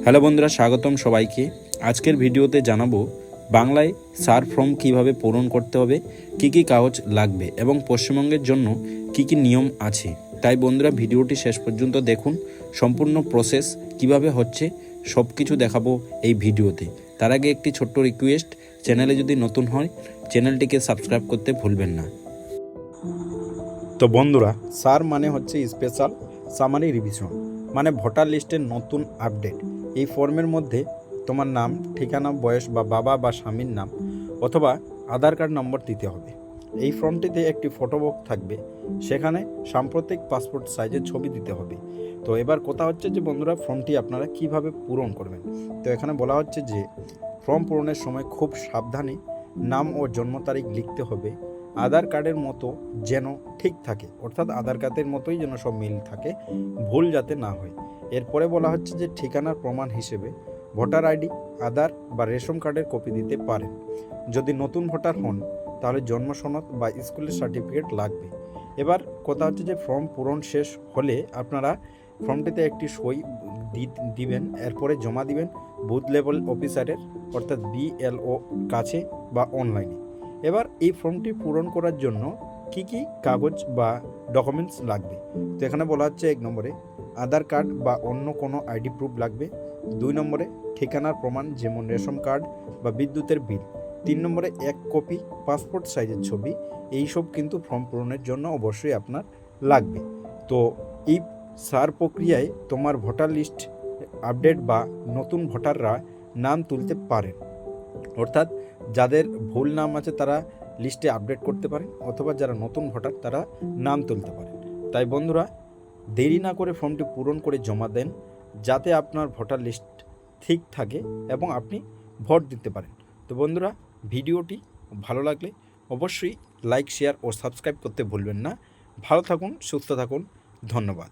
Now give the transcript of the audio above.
Hello বন্ধুরা, স্বাগতম সবাইকে। আজকের ভিডিওতে জানাব বাংলায় সার ফর্ম কীভাবে পূরণ করতে হবে, কি কি কাগজ লাগবে এবং পশ্চিমবঙ্গের জন্য কি কি নিয়ম আছে। তাই বন্ধুরা, ভিডিওটি শেষ পর্যন্ত দেখুন, সম্পূর্ণ প্রসেস কীভাবে হচ্ছে সব কিছু দেখাবো এই ভিডিওতে। তার আগে একটি ছোট্ট রিকোয়েস্ট চ্যানেলে যদি নতুন হয়, চ্যানেলটিকে সাবস্ক্রাইব করতে ভুলবেন না। তো বন্ধুরা, সার মানে হচ্ছে স্পেশাল সামারি রিভিশন মানে ভোটার লিস্টের নতুন আপডেট এই ফর্মের মধ্যে তোমার নাম, ঠিকানা, বয়স বা বাবা বা স্বামীর নাম অথবা আধার কার্ড নম্বর দিতে হবে। এই ফর্মটিতে একটি ফটো বক্স থাকবে। সেখানে সাম্প্রতিক পাসপোর্ট সাইজের ছবি দিতে হবে। তো এবার কথা হচ্ছে যে বন্ধুরা, ফর্মটি আপনারা কীভাবে পূরণ করবেন? তো এখানে বলা হচ্ছে যে, ফর্ম পূরণের সময় খুব সাবধানে নাম ও জন্ম তারিখ লিখতে হবে। আধার কার্ডের মতো যেন ঠিক থাকে, অর্থাৎ আধার কার্ডের মতোই যেন সব মিল থাকে, ভুল যাতে না হয়। এরপরে বলা হচ্ছে যে ঠিকানার প্রমাণ হিসেবে ভোটার আইডি, আধার বা রেশন কার্ডের কপি দিতে পারেন। যদি নতুন ভোটার হন, তাহলে জন্ম সনদ বা স্কুলের সার্টিফিকেট লাগবে। এবার কথা হচ্ছে যে ফর্ম পূরণ শেষ হলে আপনারা ফর্মটিতে একটি সই দিবেন, এরপরে জমা দিবেন বুথ লেভেল অফিসারের, অর্থাৎ বিএলও কাছে বা অনলাইনে। এবার এই ফর্মটি পূরণ করার জন্য কি কি কাগজ বা ডকুমেন্টস লাগবে? তো এখানে বলা হচ্ছে এক নম্বরে আধার কার্ড বা অন্য কোনো আইডি প্রুফ লাগবে। দুই নম্বরে ঠিকানার প্রমাণ যেমন রেশন কার্ড বা বিদ্যুতের বিল। তিন নম্বরে এক কপি পাসপোর্ট সাইজের ছবি। এইসব কিন্তু ফর্ম পূরণের জন্য অবশ্যই আপনার লাগবে। তো এই সার প্রক্রিয়ায় তোমার ভোটার লিস্ট আপডেট বা নতুন ভোটাররা নাম তুলতে পারেন। অর্থাৎ যাদের ভুল নাম আছে তারা লিস্টে আপডেট করতে পারেন অথবা যারা নতুন ভোটার তারা নাম তুলতে পারেন তাই বন্ধুরা, দেরি না করে ফর্মটি পূরণ করে জমা দেন, যাতে আপনার ভোটার লিস্ট ঠিক থাকে এবং আপনি ভোট দিতে পারেন। তো বন্ধুরা, ভিডিওটি ভালো লাগলে অবশ্যই লাইক, শেয়ার ও সাবস্ক্রাইব করতে ভুলবেন না। ভালো থাকুন, সুস্থ থাকুন, ধন্যবাদ।